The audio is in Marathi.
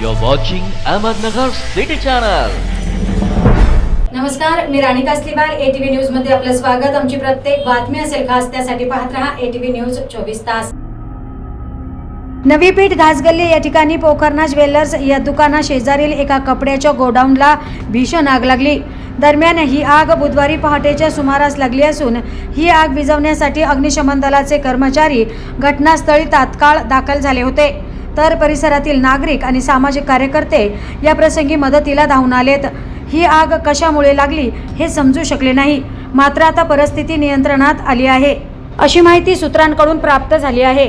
You're watching Ahmednagar City Channel. नमस्कार मी राणी कासलीवार एटीव्ही न्यूजमध्ये आपलं स्वागत. आमची प्रत्येक बातमी असेल खास त्यासाठी पाहत रहा एटीव्ही न्यूज चोवीस तास. नवी पेठ घासगल्ली या ठिकाणी पोखरणा ज्वेलर्स या दुकाना शेजारील एका कपड्याच्या गोडाऊनला भीषण आग लागली. दरम्यान ही आग बुधवारी पहाटेच्या सुमारास लागली असून ही आग विझवण्यासाठी अग्निशमन दलाचे कर्मचारी घटनास्थळी तात्काळ दाखल झाले होते. तर परिसरातील नागरिक आणि सामाजिक कार्यकर्ते या प्रसंगी मदतीला धावून आलेत. ही आग कशामुळे लागली हे समजू शकले नाही. मात्र आता परिस्थिती नियंत्रणात आली आहे. अशी माहिती सूत्रांकडून प्राप्त झाली आहे.